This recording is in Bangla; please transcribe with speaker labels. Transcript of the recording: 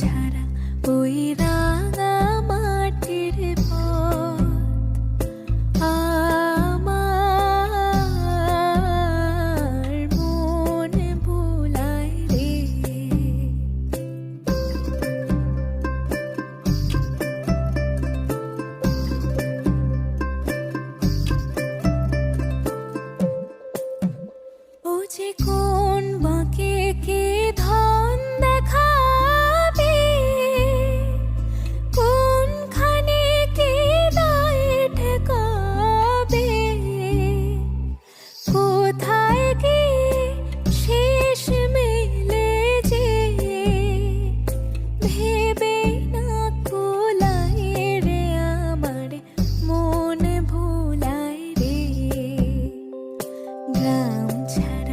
Speaker 1: ছাড়া ওই রাঙা মাটির পথ আমার মন ভুলাই রে। ও যে কোন 참